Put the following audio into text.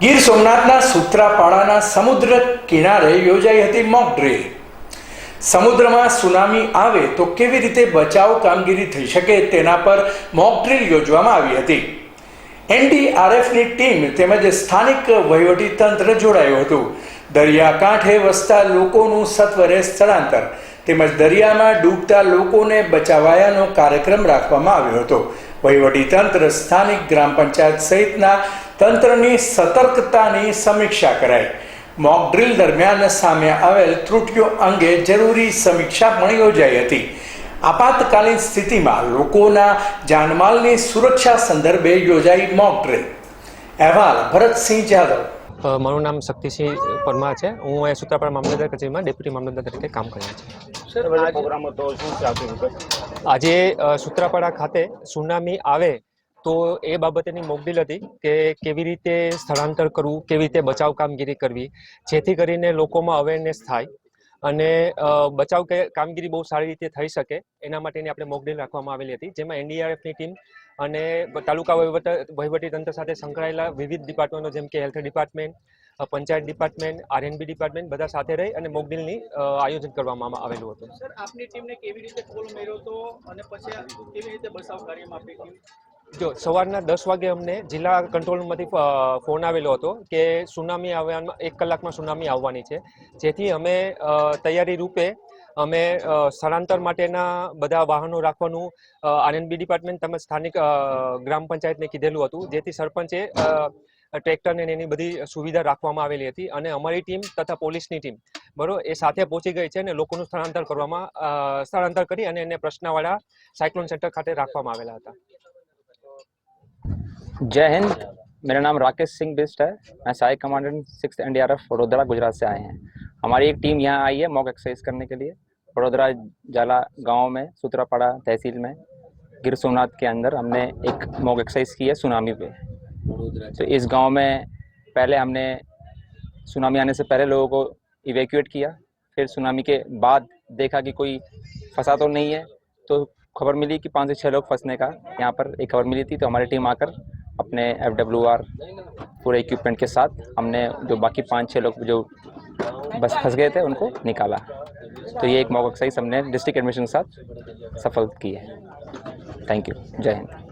ગીર સોમનાથના સૂત્રાપાડાના સમુદ્ર કિનારે યોજાઈ હતી મોક ડ્રીલ સમુદ્રમાં સુનામી આવે તો કેવી રીતે બચાવ કામગીરી થઈ શકે તેના પર મોક ડ્રીલ યોજવામાં આવી હતી. એનડીઆરએફની ટીમ તેમજ સ્થાનિક વહીવટી તંત્ર જોડાયું હતું. દરિયાકાંઠે વસતા લોકોનું સત્વરે સ્થળાંતર તેમજ દરિયામાં ડૂબતા લોકોને બચાવાયાનો કાર્યક્રમ રાખવામાં આવ્યો હતો. વહીવટી તંત્ર સ્થાનિક ગ્રામ પંચાયત સહિતના તંત્રની સતર્કતાની સમીક્ષા કરાઈ. મોક ડ્રીલ દરમિયાન સામે આવેલ ત્રુટીઓ અંગે જરૂરી સમીક્ષા પણ યોજાઈ હતી. આપાતકાલીન સ્થિતિમાં લોકોના જાનમાલની સુરક્ષા સંદર્ભે યોજાઈ મોક ડ્રીલ. અહેવાલ ભરતસિંહ જાદવ. મારું નામ શક્તિસિંહ પરમાર છે. હું અહીંયા સૂત્રાપાડા મામલતદાર કચેરીમાં ડેપ્યુટી મામલતદાર તરીકે કામ કર્યા છે. આજે સૂત્રાપાડા ખાતે સુનામી આવે તો એ બાબતેની મોકડીલ હતી કે કેવી રીતે સ્થળાંતર કરવું, કેવી રીતે બચાવ કામગીરી કરવી, જેથી કરીને લોકોમાં અવેરનેસ થાય અને બચાવ કામગીરી બહુ સારી રીતે થઈ શકે. એના માટેની આપણે મોકડીલ રાખવામાં આવેલી હતી, જેમાં એનડીઆરએફની ટીમ અને તાલુકા વહીવટ તંત્ર સાથે સંકળાયેલા વિવિધ ડિપાર્ટમેન્ટો જેમ કે health department panchayat department RNB department બધા સાથે રહી અને મોકડીલની આયોજન કરવામાં આવેલું હતું. સર, આપની ટીમને કેવી રીતે કોલ મેળવ્યો હતો અને પછી કેવી રીતે બચાવ કાર્યમાં આપણી જો, સવારના દસ વાગે અમને જિલ્લા કંટ્રોલ રૂમમાંથી ફોન આવેલો હતો કે સુનામી આવવામાં એક કલાકમાં સુનામી આવવાની છે. જેથી અમે તૈયારી રૂપે અમે સ્થળાંતર માટેના બધા વાહનો રાખવાનું આરએનબી ડિપાર્ટમેન્ટ તેમજ સ્થાનિક ગ્રામ પંચાયતને કીધેલું હતું. જેથી સરપંચે ટ્રેક્ટરને એની બધી સુવિધા રાખવામાં આવેલી હતી અને અમારી ટીમ તથા પોલીસની ટીમ, બરોબર, એ સાથે પહોંચી ગઈ છે અને લોકોનું સ્થળાંતર કરવામાં સ્થળાંતર કરી અને એને પ્રશ્નવાળા સાયક્લોન સેન્ટર ખાતે રાખવામાં આવેલા હતા. जय हिंद, मेरा नाम राकेश सिंह बिस्ट है। मैं सहायक commandant six N NDRF Vadodara, Gujarat से आए हैं। हमारी एक टीम यहाँ आई है मॉक एक्सरसाइज करने के लिए। वडोदरा जाला गाँव में, सूत्रापाड़ा तहसील में, गिर सोमनाथ के अंदर हमने एक मॉक एक्सरसाइज की है सुनामी पे। तो इस गाँव में पहले हमने सुनामी आने से पहले लोगों को इवेक्यूएट किया। फिर सुनामी के बाद देखा कि कोई फंसा तो नहीं है। तो खबर मिली कि पाँच से छः लोग फंसने का यहाँ पर एक खबर मिली थी। तो हमारी टीम आकर अपने एफ़ डब्ल्यू आर पूरे इक्विपमेंट के साथ हमने जो बाकी पाँच छः लोग जो बस फंस गए थे, उनको निकाला। तो ये एक मौका सही हमने डिस्ट्रिक्ट एडमिशन के साथ सफल की है थैंक यू जय हिंद।